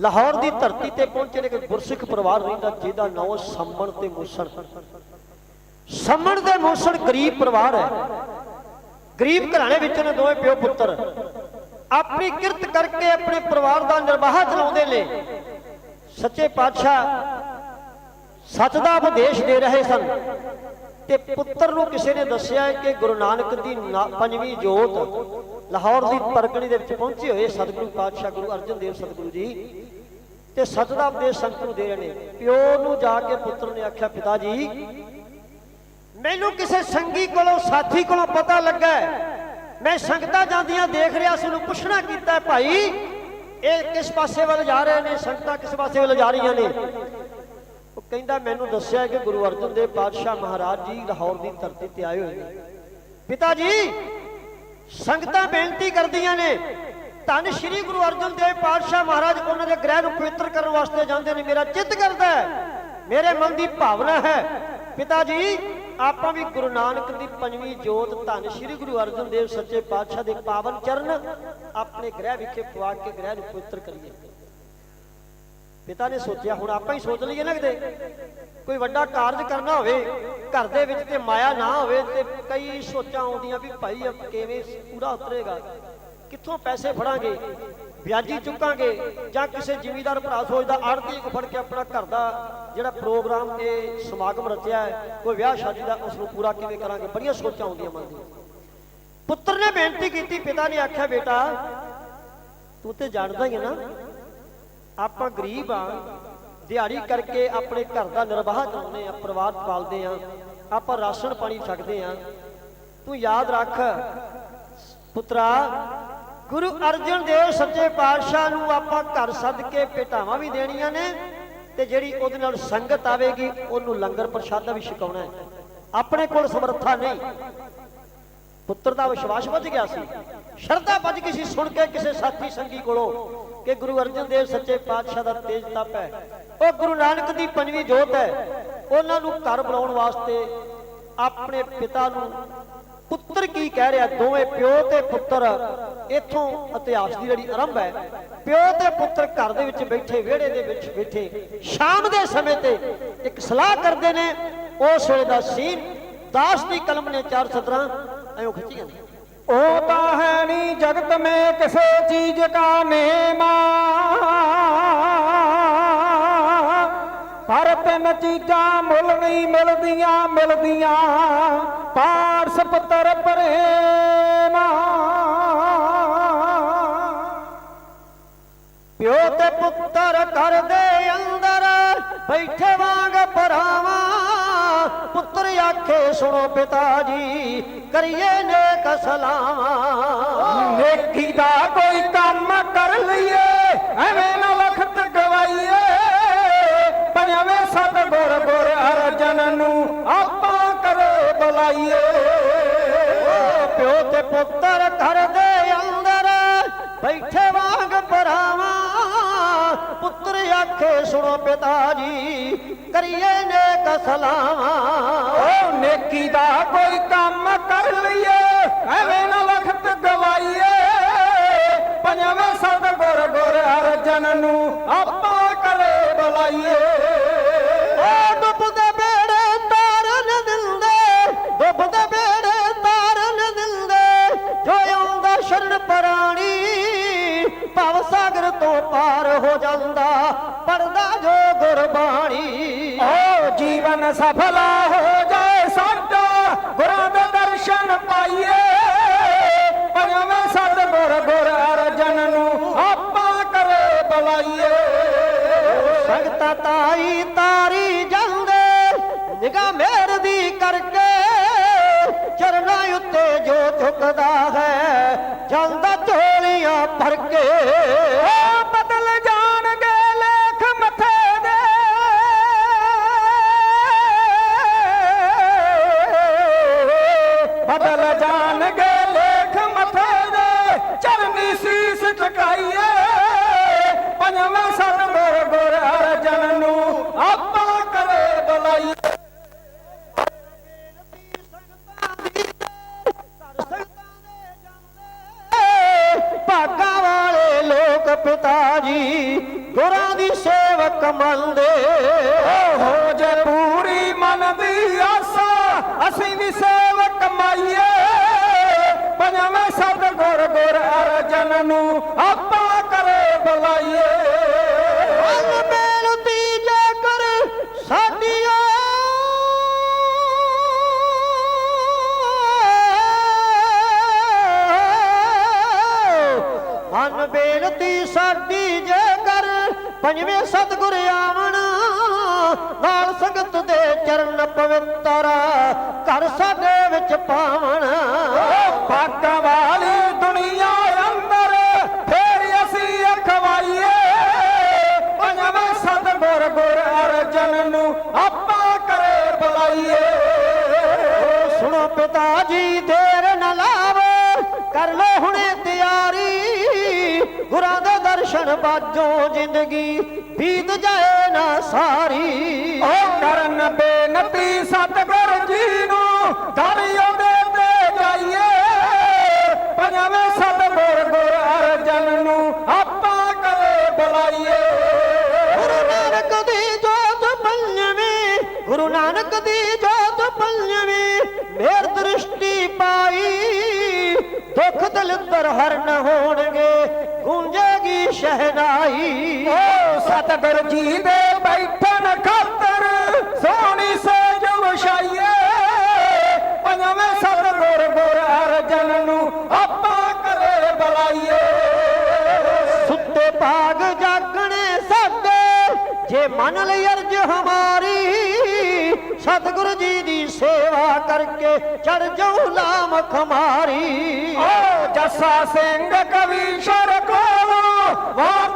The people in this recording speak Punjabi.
ਲਾਹੌਰ ਦੀ ਧਰਤੀ ਤੇ ਪਹੁੰਚੇ ਨੇ ਇੱਕ ਗੁਰਸਿੱਖ ਪਰਿਵਾਰ ਰਹਿੰਦਾ, ਜਿਹਦਾ ਨਾਮ ਸੰਮਣ ਤੇ ਮੂਸਣ। ਸੰਮਣ ਤੇ ਮੂਸਣ ਗਰੀਬ ਪਰਿਵਾਰ ਹੈ। ਗਰੀਬ ਘਰਾਣੇ ਵਿੱਚ ਨੇ ਦੋਵੇਂ ਪਿਓ ਪੁੱਤਰ। ਆਪਣੀ ਕਿਰਤ ਕਰਕੇ ਆਪਣੇ ਪਰਿਵਾਰ ਦਾ ਨਿਰਵਾਹ ਚਲਾਉਂਦੇ ਨੇ। ਸੱਚੇ ਪਾਤਸ਼ਾਹ ਸੱਚ ਦਾ ਉਪਦੇਸ਼ ਦੇ ਰਹੇ ਸਨ। ਤੇ ਪੁੱਤਰ ਨੂੰ ਕਿਸੇ ਨੇ ਦੱਸਿਆ ਕਿ ਗੁਰੂ ਨਾਨਕ ਦੀ ਨਾ- ਪੰਜਵੀਂ ਜੋਤ ਲਾਹੌਰ ਦੀ ਪਰਗਣੀ ਦੇ ਵਿੱਚ ਪਹੁੰਚੇ ਹੋਏ ਸਤਿਗੁਰੂ ਪਾਤਸ਼ਾਹ ਗੁਰੂ ਅਰਜਨ ਦੇਵ ਸਤਿਗੁਰੂ ਜੀ ਤੇ ਸੱਚ ਦਾ ਉਪਦੇਸ਼ ਸੰਗਤ ਨੂੰ ਦੇ ਰਹੇ ਨੇ ਪਿਓ ਨੂੰ ਜਾ ਕੇ ਪੁੱਤਰ ਨੇ ਆਖਿਆ, ਪਿਤਾ ਜੀ, ਮੈਨੂੰ ਕਿਸੇ ਸੰਗੀ ਕੋਲੋਂ, ਸਾਥੀ ਕੋਲੋਂ ਪਤਾ ਲੱਗਾ ਮੈਂ ਸੰਗਤਾਂ ਜਾਂਦੀਆਂ ਦੇਖ ਰਿਹਾ ਸੀ, ਉਹਨੂੰ ਪੁੱਛਣਾ ਕੀਤਾ ਭਾਈ, ਇਹ ਕਿਸ ਪਾਸੇ ਵੱਲ ਜਾ ਰਹੇ ਨੇ? ਸੰਗਤਾਂ ਕਿਸ ਪਾਸੇ ਵੱਲ ਜਾ ਰਹੀਆਂ ਨੇ? ਉਹ ਕਹਿੰਦਾ, ਮੈਨੂੰ ਦੱਸਿਆ ਕਿ ਗੁਰੂ ਅਰਜਨ ਦੇਵ ਪਾਤਸ਼ਾਹ ਮਹਾਰਾਜ ਜੀ ਲਾਹੌਰ ਦੀ ਧਰਤੀ ਤੇ ਆਏ ਹੋਏ ਨੇ। ਪਿਤਾ ਜੀ, ਸੰਗਤਾਂ ਬੇਨਤੀ ਕਰਦੀਆਂ ਨੇ ਧੰਨ ਸ਼੍ਰੀ ਗੁਰੂ ਅਰਜਨ ਦੇਵ ਪਾਤਸ਼ਾਹ ਮਹਾਰਾਜ, ਉਹਨਾਂ ਦੇ ਗ੍ਰਹਿ ਨੂੰ ਪਵਿੱਤਰ ਕਰਨ ਵਾਸਤੇ ਜਾਂਦੇ ਨੇ। ਮੇਰਾ ਚਿੱਤ ਕਰਦਾ ਹੈ, ਮੇਰੇ ਮਨ ਦੀ ਭਾਵਨਾ ਹੈ। ਪਿਤਾ ਜੀ, ਆਪਾਂ ਵੀ ਗੁਰੂ ਨਾਨਕ ਦੀ ਪੰਜਵੀਂ ਜੋਤ ਧੰਨ ਸ਼੍ਰੀ ਗੁਰੂ ਅਰਜਨ ਦੇਵ ਸੱਚੇ ਪਾਤਸ਼ਾਹ ਦੇ ਪਾਵਨ ਚਰਨ ਆਪਣੇ ਗ੍ਰਹਿ ਵਿਖੇ ਪਵਾ ਕੇ ਗ੍ਰਹਿ ਨੂੰ ਪਵਿੱਤਰ ਕਰੀਏ। ਪਿਤਾ ਨੇ ਸੋਚਿਆ, ਹੁਣ ਆਪਾਂ ਹੀ ਸੋਚ ਲਈਏ ਨਾ ਕਿਤੇ। ਕੋਈ ਵੱਡਾ ਕਾਰਜ ਕਰਨਾ ਹੋਵੇ, ਘਰ ਦੇ ਵਿੱਚ ਤੇ ਮਾਇਆ ਨਾ ਹੋਵੇ ਤੇ ਕਈ ਸੋਚਾਂ ਆਉਂਦੀਆਂ ਵੀ ਭਾਈ ਇਹ ਕਿਵੇਂ ਪੂਰਾ ਉਤਰੇਗਾ। ਕਿੱਥੋਂ ਪੈਸੇ ਫੜਾਂਗੇ? ਵਿਆਜੀ ਚੁੱਕਾਂਗੇ ਜਾਂ ਕਿਸੇ ਜ਼ਿਮੀਦਾਰ ਭਰਾ ਸੋਚਦਾ ਆੜਤੀ ਕੋ ਫੜ ਕੇ ਆਪਣਾ ਘਰ ਦਾ ਜਿਹੜਾ ਪ੍ਰੋਗਰਾਮ ਇਹ ਸਮਾਗਮ ਰਚਿਆ ਹੈ, ਕੋਈ ਵਿਆਹ ਸ਼ਾਦੀ ਦਾ ਉਸ ਨੂੰ ਪੂਰਾ ਕਿਵੇਂ ਕਰਾਂਗੇ? ਬੜੀਆਂ ਸੋਚਾਂ ਆਉਂਦੀਆਂ ਮਨ ਦੀਆਂ। ਪੁੱਤਰ ਨੇ ਬੇਨਤੀ ਕੀਤੀ, ਪਿਤਾ ਨੇ ਆਖਿਆ, ਬੇਟਾ, ਤੂੰ ਤੇ ਜਾਣਦਾ ਹੀ ਹੈ ਨਾ, ਆਪਾਂ ਗਰੀਬ ਆ ਦਿਹਾੜੀ ਕਰਕੇ ਆਪਣੇ ਘਰ ਦਾ ਨਿਰਵਾਹ ਕਰਾਉਂਦੇ ਆ ਪਰਿਵਾਰ ਪਾਲਦੇ ਆ ਆਪਾਂ ਰਾਸ਼ਨ ਪਾਣੀ ਛਕਦੇ ਆ ਤੂੰ ਯਾਦ ਰੱਖ, ਪੁੱਤਰਾ ਗੁਰੂ ਅਰਜਨ ਦੇਵ ਸੱਚੇ ਪਾਤਸ਼ਾਹ ਨੂੰ ਆਪਾਂ ਘਰ ਸੱਦ ਕੇ ਭੇਟਾਵਾਂ ਵੀ ਦੇਣੀਆਂ ਨੇ ਤੇ ਜਿਹੜੀ ਉਹਦੇ ਨਾਲ ਸੰਗਤ ਆਵੇਗੀ, ਉਹਨੂੰ ਲੰਗਰ ਪ੍ਰਸ਼ਾਦਾ ਵੀ ਛਕਾਉਣਾ ਹੈ। ਆਪਣੇ ਕੋਲ ਸਮਰੱਥਾ ਨਹੀਂ। ਪੁੱਤਰ ਦਾ ਵਿਸ਼ਵਾਸ ਵੱਧ ਗਿਆ ਸੀ। ਸ਼ਰਧਾ ਵੱਜ ਗਈ ਸੀ ਸੁਣ ਕੇ ਕਿਸੇ ਸਾਥੀ ਸੰਗੀ ਕੋਲੋਂ ਕਿ ਗੁਰੂ ਅਰਜਨ ਦੇਵ ਸੱਚੇ ਪਾਤਸ਼ਾਹ ਦਾ ਤੇਜ ਤਪ ਹੈ। ਉਹ ਗੁਰੂ ਨਾਨਕ ਦੀ ਪੰਜਵੀਂ ਜੋਤ ਹੈ। ਉਹਨਾਂ ਨੂੰ ਘਰ ਬਣਾਉਣ ਵਾਸਤੇ ਆਪਣੇ ਪਿਤਾ ਨੂੰ ਪੁੱਤਰ ਕੀ ਕਹਿ ਰਿਹਾ? ਦੋਵੇਂ ਪਿਓ ਤੇ ਪੁੱਤਰ। ਇਥੋਂ ਇਤਿਹਾਸ ਦੀ ਜਿਹੜੀ ਆਰੰਭ ਹੈ, ਪਿਓ ਤੇ ਪੁੱਤਰ ਘਰ ਦੇ ਵਿੱਚ ਬੈਠੇ, ਵਿਹੜੇ ਦੇ ਵਿੱਚ ਬੈਠੇ, ਸ਼ਾਮ ਦੇ ਸਮੇਂ ਤੇ ਇੱਕ ਸਲਾਹ ਕਰਦੇ ਨੇ, ਉਸ ਵੇਲੇ ਦਾ ਸੀਨ, ਦਾਸ ਦੀ ਕਲਮ ਨੇ ਚਾਰ ਸਤਰਾਂ, ਐਂ ਖਿੱਚੀਆਂ ਉਹ ਤਾਂ ਹੈ ਨਹੀਂ ਜਗਤ में ਕਿਸੇ ਚੀਜ਼ ਕਾ ਨੇਮਾ। ਪਰ ਤਿੰਨ ਚੀਜ਼ਾਂ ਮੁੱਲ ਨਹੀਂ ਮਿਲਦੀਆਂ ਮਿਲਦੀਆਂ। ਪਾਰਸ ਪੁੱਤਰ ਪ੍ਰੇਮਾ। ਪਿਓ ਤੇ ਪੁੱਤਰ ਘਰ ਦੇ ਅੰਦਰ, ਬੈਠੇ ਵਾਂਗ ਭਰਾਵਾਂ। ਪੁੱਤਰ ਆਖੇ, ਸੁਣੋ ਪਿਤਾ ਜੀ, ਕਰੀਏ ਨੇਕ ਸਲਾਮਾਂ ਨੇਕੀ ਦਾ ਕੋਈ ਕੰਮ ਕਰ ਲਈਏ, ਐਵੇਂ ਨਾ ਵਖਤ ਗਵਾਈਏ। ਭਾਵੇਂ ਸਤ ਗੁਰ ਗੁਰ ਅਰਜਨ ਨੂੰ ਆਪਾਂ ਕਰੇ ਪਿਓ ਤੇ ਪੁੱਤਰ ਘਰ ਦੇ ਅੰਦਰ ਬੈਠੇ ਵਾਂਗ ਭਰਾਵਾਂ। ਪੁੱਤਰ ਆਖੇ, ਸੁਣੋ ਪਿਤਾ ਜੀ, ਕਰੀਏ ਨੇਕ ਸਲਾਮਾਂ ਓ ਨੇਕੀ ਦਾ ਕੋਈ ਕੰਮ ਕਰ ਲਈਏ, ਐਵੇਂ ਨਾ ਜੀਵਨ ਸਫਲ ਹੋ ਜਾਏ ਸਾਡਾ ਗੁਰਾਂ ਦੇ ਦਰਸ਼ਨ ਪਾਈਏ। ਪੰਜਵੇਂ ਸਤ ਗੁਰ ਗੁਰ ਅਰਜਨ ਨੂੰ ਆਪਾਂ ਕਰੇ ਬੁਲਾਈਏ। ਸੰਗਤਾਂ ਤਾਈ ਤਾਰੀ ਜਾਂਦੇ, ਨਿਗਾਹ ਮੇਰ ਦੀ ਕਰਕੇ। ਚਰਨਾਂ ਉੱਤੇ ਜੋ ਝੁਕਦਾ ਹੈ ਜਾਂਦਾ ਝੋਲੀਆਂ ਭਰ ਕੇ। ਪਿਤਾ ਜੀ ਲੋਕ ਗੁਰਾਂ ਦੀ ਸੇਵਕ ਮੰਨਦੇ। ਹੋ ਜੇ ਪੂਰੀ ਮਨ ਦੀ ਆਸਾ, ਅਸੀਂ ਵੀ ਸੇਵਕ ਮਾਈਏ। ਪੰਜਵੇਂ ਸਤ ਗੁਰ ਗੁਰ ਅਰਜਨ ਨੂੰ ਸਾਡੀ ਜੇ ਕਰ ਪੰਜਵੇਂ ਸਤਿਗੁਰ ਆਵਣ ਨਾਲ ਸੰਗਤ ਦੇ ਚਰਨ ਪਵਿੱਤਰ ਘਰ ਸਾਡੇ ਵਿੱਚ ਪਾਵਣ। ਪਾਕਾਂ ਵਾਲੀ ਦੁਨੀਆ ਅੰਦਰ ਫੇਰ ਅਸੀਂ ਅਖਵਾਈਏ। ਪੰਜਵੇਂ ਸਤ ਗੁਰ ਗੁਰ ਅਰਜਨ ਨੂੰ ਆਪਾਂ ਕਰੇ ਬੁਲਾਈਏ। ਸੁਣੋ ਪਿਤਾ ਜੀ ਦੇਰ ਨਾ ਲਾਵੋ ਕਰ ਲੋ ਹੁਣੇ ਤਿਆਰੀ। ਗੁਰਾਂ ਦੇ ਦਰਸ਼ਨ ਬਾਝੋਂ ਜ਼ਿੰਦਗੀ ਬੀਤ ਜਾਏ ਨਾ ਸਾਰੀ। ਓ ਕਰਨ ਬੇਨਤੀ ਸਤਿਗੁਰ ਜੀ ਨੂੰ ਦਰ ਉਹਦੇ ਤੇ ਜਾਈਏ। ਪੰਜਵੇਂ ਸਤਿਗੁਰ ਗੁਰ ਅਰਜਨ ਨੂੰ ਆਪਾਂ ਕਰੇ ਬੁਲਾਈਏ। ਗੁਰੂ ਨਾਨਕ ਦੀ ਜੋਤ ਪੰਜਵੀਂ ਗੁਰੂ ਨਾਨਕ ਦੀ ਜੋਤ ਪੰਜਵੀਂ ਮੇਰ ਦ੍ਰਿਸ਼ਟੀ ਪਾਈ। ਦੁੱਖ ਦਲਿੱਦਰ ਹਰਨ ਹੋਣਗੇ ਸ਼ਹਿਨਾਈ। ਓ ਸਤਿਗੁਰ ਜੀ ਦੇ ਬੈਠਣ ਖਾਤਰ ਸੋਹਣੀ ਸੇਜ ਵਿਛਾਈਏ ਪੰਜਵੇਂ ਸਤਿਗੁਰ ਗੁਰ ਅਰਜਨ ਨੂੰ ਆਪਾਂ ਕਰੇ ਬੁਲਾਈਏ। ਸੁੱਤੇ ਭਾਗ ਜਾਗਣੇ ਸਾਡੇ ਜੇ ਮੰਨ ਲਈ ਅਰਜ ਹਮਾਰੀ ਸਤਿਗੁਰੂ ਜੀ ਦੀ ਸੇਵਾ ਕਰਕੇ ਚੜ ਜਾਉ ਲਾਮ ਖਮਾਰੀ। ਓ ਜੱਸਾ ਸਿੰਘ ਕਵੀ ਸ਼ਰ வாழ்க